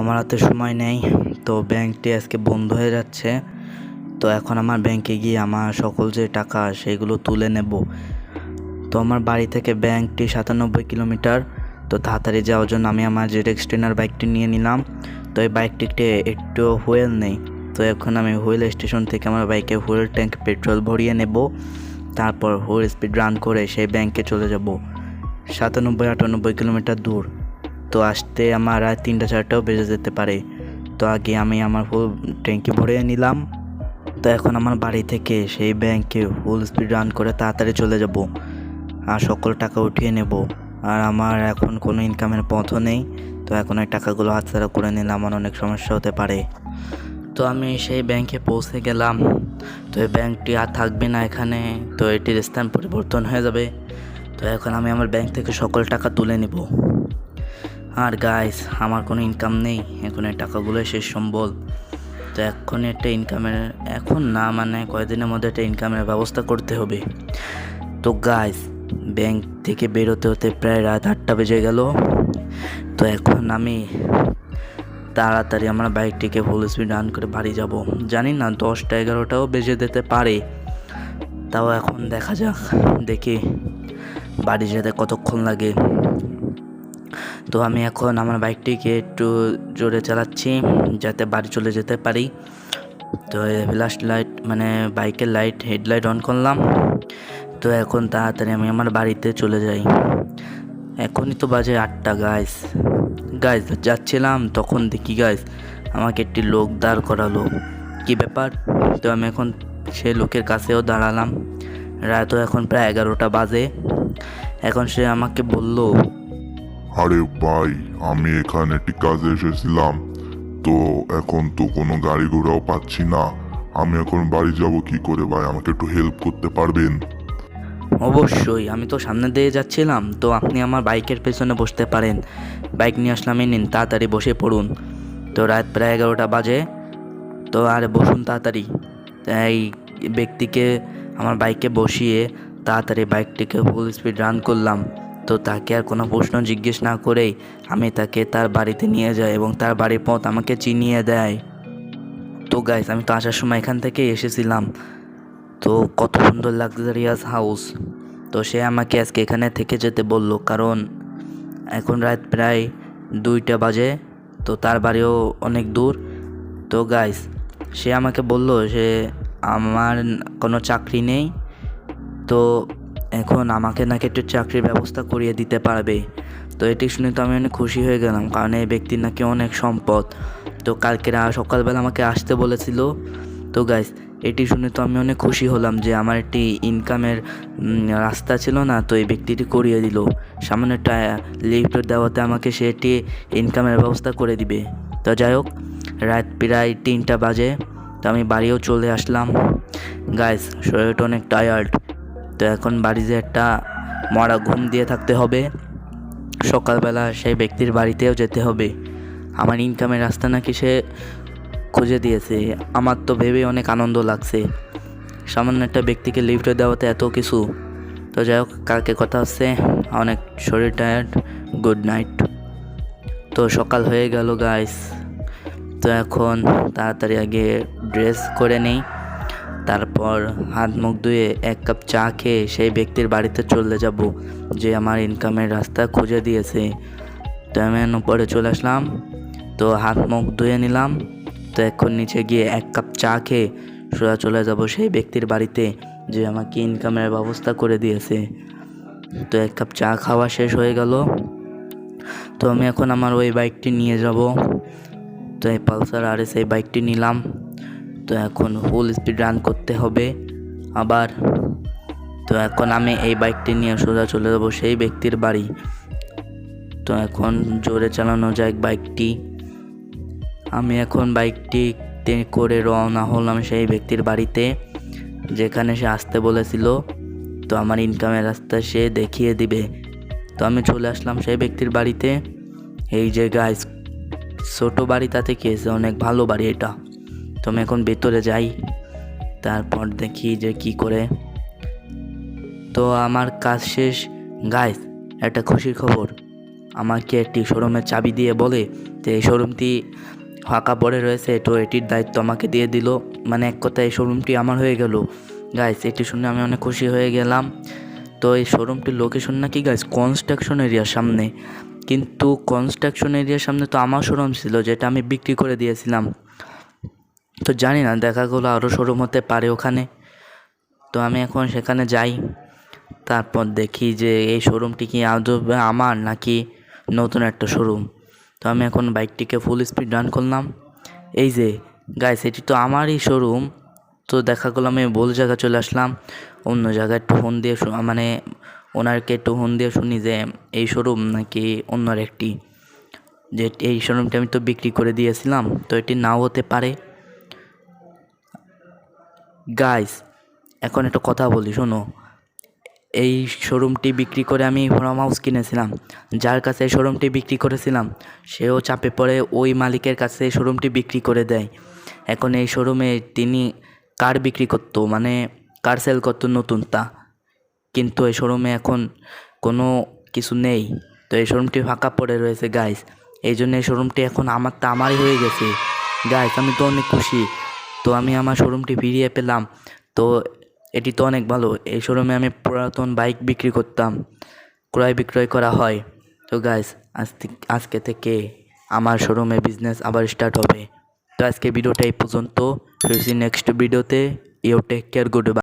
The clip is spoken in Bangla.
আমার হাতে সময় নেই। তো ব্যাংকটি আজকে বন্ধ হয়ে যাচ্ছে। তো এখন আমার ব্যাংকে গিয়ে আমার সকল যে টাকা, সেগুলো তুলে নেব। তো আমার বাড়ি থেকে ব্যাংকটি সাতানব্বই কিলোমিটার। তো তাড়াতাড়ি যাওয়ার জন্য আমি আমার জেড এক্সটেনার বাইকটি নিয়ে নিলাম। তো এই বাইকটিতে একটু হুয়েল নেই। তো এখন আমি হুইল স্টেশন থেকে আমার বাইকে হুইল ট্যাঙ্ক পেট্রোল ভরিয়ে নেব। তারপর হুইল স্পিড রান করে সেই ব্যাংকে চলে যাব। সাতানব্বই আটানব্বই কিলোমিটার দূর। তো আসতে আমার রাত তিনটা, চারটাও বেজে যেতে পারে। তো আগে আমি আমার ফুল ট্যাঙ্কি ভরিয়ে নিলাম। তো এখন আমার বাড়ি থেকে সেই ব্যাংকে ফুল স্পিড রান করে তাড়াতাড়ি চলে যাব আর সকল টাকা উঠিয়ে নেব। আর আমার এখন কোনো ইনকামের পথও নেই। তো এখন ওই টাকাগুলো হাতছাড়া করে নিলে আমার অনেক সমস্যা হতে পারে। তো আমি সেই ব্যাংকে পৌঁছে গেলাম। তো এই ব্যাংকটি আর থাকবে না এখানে। তো এটির স্থান পরিবর্তন হয়ে যাবে। তো এখন আমি আমার ব্যাংক থেকে সকল টাকা তুলে নেব। আর গাইস আমার কোনো ইনকাম নেই, এখন এই টাকাগুলো শেষ সম্বল। তো এখন একটা ইনকামের এখন না মানে কয়েকদিনের মধ্যে একটা ইনকামের ব্যবস্থা করতে হবে। তো গাইস ব্যাংক থেকে বেরোতে হতে প্রায় রাত আটটা বেজে গেল। তো এখন আমি তাড়াতাড়ি আমার বাইকটিকে ফুল স্পিড রান করে বাড়ি যাব। জানি না, দশটা এগারোটাও বেজে যেতে পারে। তাও এখন দেখা যাক, দেখি বাড়ি যেতে কতক্ষণ লাগে। তো আমি এখন আমার বাইকটিকে একটু জোরে চালাচ্ছি যাতে বাড়ি চলে যেতে পারি। তো ফ্ল্যাশ লাইট মানে বাইকের লাইট হেডলাইট অন করলাম। তো এখন তাড়াতাড়ি আমি আমার বাড়িতে চলে যাই। এখনই তো বাজে আটটা গাইস গাইস যাচ্ছিলাম, তখন দেখি গাইস আমাকে একটি লোক দাঁড় করালো। কি ব্যাপার? তো আমি এখন সে লোকের কাছেও দাঁড়ালাম। রাতও এখন প্রায় এগারোটা বাজে। এখন সে আমাকে বলল আরে ভাই, আমি এখানে একটি কাজে এসেছিলাম। তো এখন তো কোনো গাড়ি ঘোড়াও পাচ্ছি না। আমি এখন বাড়ি যাব কি করে ভাই? আমাকে একটু হেল্প করতে পারবেন? অবশ্যই, আমি তো সামনে দিয়ে যাচ্ছিলাম। তো আপনি আমার বাইকের পেছনে বসতে পারেন। বাইক নিয়ে আসলাম, এই নিন, তাড়াতাড়ি বসে পড়ুন। তো রাত প্রায় এগারোটা বাজে। তো আর বসুন তাড়াতাড়ি। এই ব্যক্তিকে আমার বাইকে বসিয়ে তাড়াতাড়ি বাইকটিকে ফুল স্পিড রান করলাম। তো তাকে আর কোনো প্রশ্ন জিজ্ঞেস না করেই আমি তাকে তার বাড়িতে নিয়ে যাই এবং তার বাড়ির পথ আমাকে চিনিয়ে দেয়। তো গাইস আমি তো আসার সময় এখান থেকেই এসেছিলাম। তো কত সুন্দর লাক্সারিয়াস হাউস তো সে আমাকে আজকে এখানে থেকে যেতে বলল, কারণ এখন রাত প্রায় দুইটা বাজে, তো তার বাড়িও অনেক দূর। তো গাইস সে আমাকে বলল যে, আমার কোনো চাকরি নেই। তো এখন আমাকে নাকি একটু চাকরির ব্যবস্থা করিয়ে দিতে পারবে। তো এটি শুনে তো আমি অনেক খুশি হয়ে গেলাম, কারণ এই ব্যক্তির নাকি অনেক সম্পদ। তো কালকে সকালবেলা আমাকে আসতে বলেছিল। তো গাইস এটি শুনে তো আমি অনেক খুশি হলাম যে আমার একটি ইনকামের রাস্তা ছিল না, তো এই ব্যক্তিটি করিয়ে দিল। সামান্য একটা লিফট দেওয়াতে আমাকে সে একটি ইনকামের ব্যবস্থা করে দিবে। তো যাই হোক, রাত প্রায় তিনটা বাজে, তো আমি বাড়িও চলে আসলাম। গাইস শরীরটা অনেক টায়ার্ড তো এখন বাড়িতে একটা মরা ঘুম দিয়ে থাকতে হবে। সকালবেলা সেই ব্যক্তির বাড়িতেও যেতে হবে। আমার ইনকামের রাস্তা নাকি সে খুঁজে দিয়েছে। আমার তো ভেবে অনেক আনন্দ লাগছে। সামান্য একটা ব্যক্তিকে লিফটে দেওয়াতে এত কিছু। তো যাই হোক, কালকে কথা হচ্ছে। অনেক শরীর টায়ার্ড গুড নাইট তো সকাল হয়ে গেল গাইস তো এখন তাড়াতাড়ি আগে ড্রেস করে নেই। তারপর হাত মুখ ধুয়ে এক কাপ চা খেয়ে সেই ব্যক্তির বাড়িতে চলে যাব, যে আমার ইনকামের রাস্তা খুঁজে দিয়েছে। তো আমি উপরে চলে আসলাম, তো হাত মুখ ধুয়ে নিলাম, তো এখন নিচে গিয়ে এক কাপ চা খেয়ে সোজা চলে যাব সেই ব্যক্তির বাড়িতে, যে আমাকে ইনকামের ব্যবস্থা করে দিয়েছে। তো এক কাপ চা খাওয়া শেষ হয়ে গেল। তো আমি এখন আমার ওই বাইকটি নিয়ে যাব। তো এই পালসার আর এস সেই বাইকটি নিলাম। তো এখন ফুল স্পিড রান করতে হবে। আবার তো এখন আমি এই বাইকটি নিয়ে সোজা চলে যাব সেই ব্যক্তির বাড়ি। তো এখন জোরে চালানো যায় বাইকটি আমি এখন বাইকটি করে রওনা হলাম সেই ব্যক্তির বাড়িতে, যেখানে সে আসতে বলেছিল। তো আমার ইনকামের রাস্তা সে দেখিয়ে দিবে। তো আমি চলে আসলাম সেই ব্যক্তির বাড়িতে। এই যে গাইস ছোট বাড়ি তাতে কি অনেক ভালো বাড়ি এটা। তো আমি এখন ভেতরে যাই, তারপর দেখি যে কি করে। তো আমার কাজ শেষ। গাইস একটা খুশির খবর। আমাকে একটি শোরুমের চাবি দিয়ে বলে যে, এই শোরুমটি ফাঁকা পড়ে রয়েছে, তো এটির দায়িত্ব আমাকে দিয়ে দিল। মানে এক কথায় এই শোরুমটি আমার হয়ে গেল। গাইস এটি শুনে আমি অনেক খুশি হয়ে গেলাম। তো এই শোরুমটির লোকেশন নাকি গাইস কনস্ট্রাকশন এরিয়ার সামনে। কিন্তু কনস্ট্রাকশন এরিয়ার সামনে তো আমার শোরুম ছিল, যেটা আমি বিক্রি করে দিয়েছিলাম। তো জানি না দেখা গেলো আরও শোরুম হতে পারে ওখানে। তো আমি এখন সেখানে যাই, তারপর দেখি যে এই শোরুমটি কি আদৌ আমার নাকি নতুন একটা শোরুম তো আমি এখন বাইকটিকে ফুল স্পিড রান করলাম। এই যে গাইস এটি তো আমারই শোরুম তো দেখা গেলো আমি ভুল জায়গা চলে আসলাম, অন্য জায়গায় একটু ফোন দিয়ে মানে ওনারকে একটু ফোন দিয়ে শুনি যে এই শোরুম নাকি অন্য একটি। যে এই শোরুমটি আমি তো বিক্রি করে দিয়েছিলাম, তো এটি নাও হতে পারে। গাইস এখন একটা কথা বলি, শোনো। এই শোরুমটি বিক্রি করে আমি ফার্ম হাউস কিনেছিলাম। যার কাছে এই শোরুমটি বিক্রি করেছিলাম, সেও চাপে পড়ে ওই মালিকের কাছে এই শোরুমটি বিক্রি করে দেয়। এখন এই শোরুমে তিনি কার বিক্রি করতো মানে কার সেল করতো নতুনটা কিন্তু এই শোরুমে এখন কোনো কিছু নেই। তো এই শোরুমটি ফাঁকা পড়ে রয়েছে গাইস এই জন্য এই শোরুমটি এখন আমারটা আমারই হয়ে গেছে। গাইস আমি তো অনেক খুশি। তো আমি আমার শোরুমটি ফিরিয়ে পেলাম। তো এটি তো অনেক ভালো। এই শোরুমে আমি পুরাতন বাইক বিক্রি করতাম। ক্রয় বিক্রয় করা হয়। তো গাইস আজ আজকে থেকে আমার শোরুমে বিজনেস আবার স্টার্ট হবে। তো আজকে ভিডিওটা এই পর্যন্ত। ফিরছি নেক্সট ভিডিওতে ইউ টেক কেয়ার গুড